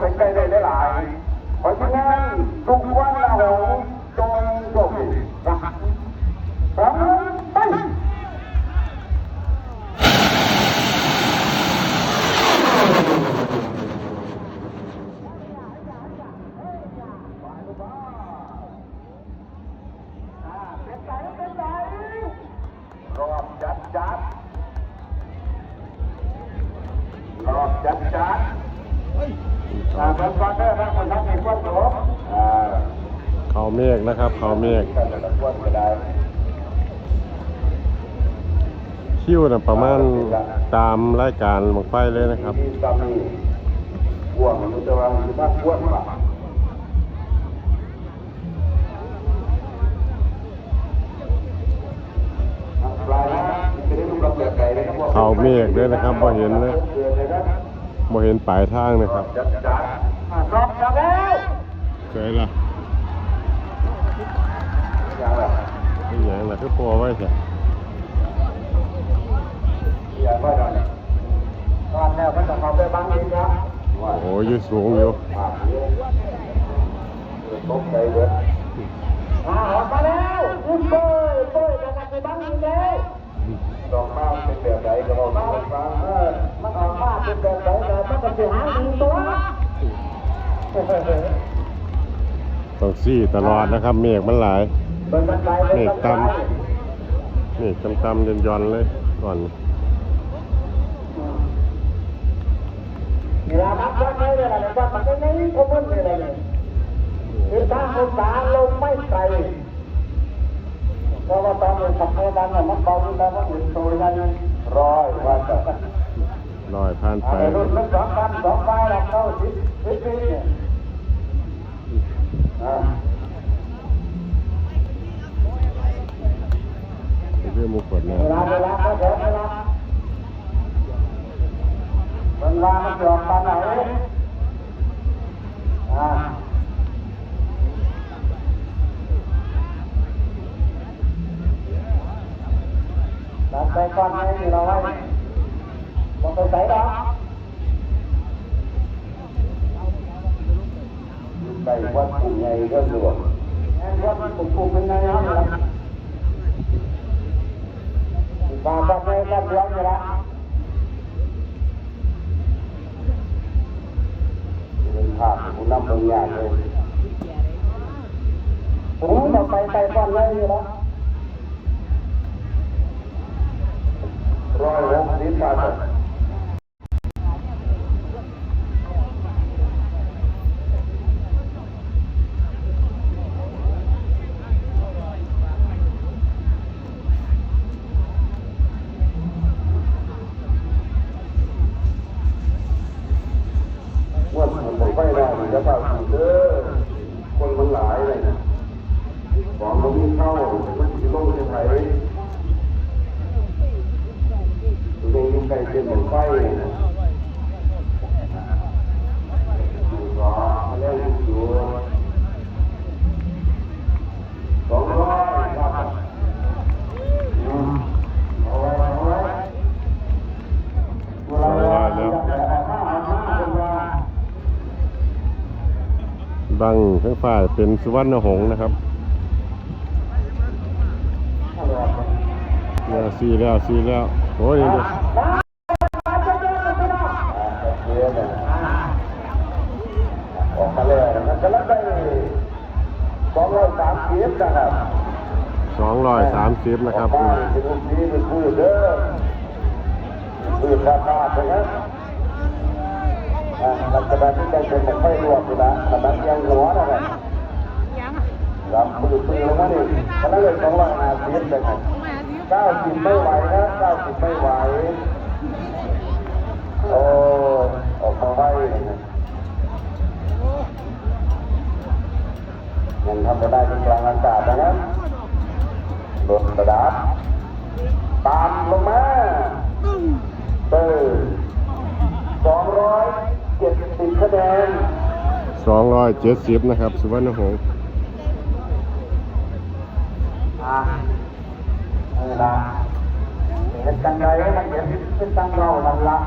เป็นไปได้หลาย เพราะฉะนั้นทุกวันละหงจงโชคดีนะพร้อมไปจัดจัดรอบจัดจัด เป็นฟังได้ไหมคนทั้งในควันหลวงอ่าเขาเมฆนะครับเขาเมฆกันในควันก็ได้คิวนะประมาณตามรายการบังไฟเลยนะครับข้าวเขาเมฆด้วยนะครับบ่เห็นเลย บ่เห็นปลายทางนะครับจัดจัดอ่ารอบแล้วเคยละย่างไรนี่อย่างละคือพอไว้เถอะอย่างไรก่อนตอนแล้วก็จะเข้าไปบางทีนะว่าโอ้ยสูงอยู่ปากเยอะตกใจเยอะมาออกมาแล้วอุ้ยเป้ยเป้ยจะไปบางทีแล้วดอกข้าเป็นแบบไหนก็บอกมาฟังเออมันออกมาเป็นแบบ ต้องซี่ตลอดนะครับ เมฆมันหลายเป็นบันไดเมฆต่ำๆย่อนๆเลยก่อนเวลานับวัดไม่ได้อะไรว่ามันไม่ได้พบมันอะไรเลยคือถ้าองศาลงไม่ไกลเพราะว่าตอนนี้ทำให้ดันมันเบาแล้วมันอยู่ตัวนั้ร้อยว่าจะ ลอยผ่านไปรุ่นมันสองพันสองพันแล้วเข้าสิบสิบปีเนี่ยเรื่องมุกกดนะเวลาเวลาก็เดี๋ยวเวลาเวลามันะอกตอนไหนอ่าดันไปก่อนให้เราไว้ ต้องไปใส่ดอกใส่วัดกลุ่มใหญ่ก็หลวงวัดกลุ่มกลุ่มเป็นไงครับบาบัดในบัดเดียวนี่ละเป็นภาพคุณน้ำบางอย่างเลยโอ้เราไปไปก่อนเลยนี่ละร้อยหกสิบบาท จะเปล่าเด้อคนมันหลายเลยนะของมันมีเข้ามันจะลงจะไถตรงนี้ใกล้เส้นหมไฟนะ บังข้างฟ้าเป็นสุวรรณหงส์นะครับถ้าเราออกมาเนี่ยซีแล้วซีแล้วโอ้ยนี่อ่าโอเคนะออกมาเลยมันก็แล้วได้สองร้อยสามสิบนะครับสองร้อยสามสิบนะครับออกมาเป็นลูกนี้เป็นผู้เด้อผู้ราคาใช่ไหม อ่ารัฐบาลที่ได้เป็นไม่ค่อยรวมอยู่แล้วแต่มันยังหัวนะครับรับมือปืนลงมาดิขณะเลยสองร้อยห้าสิบเลยครับเก้าสิบไม่ไหวนะเก้าสิบไม่ไหว โอ้ออกมาไว้นะครับยังทำไม่ได้เป็นกลางอากาศนะครับลดระดับตามลงมาเบอร์สองร้อยเจ็ดสิบ คะแนนสองร้อยเจ็ดสิบนะครับ สุวรรณหงส์อ่าเออละเห็นจังไรมันเห็นเป็นตังเรานั่นละ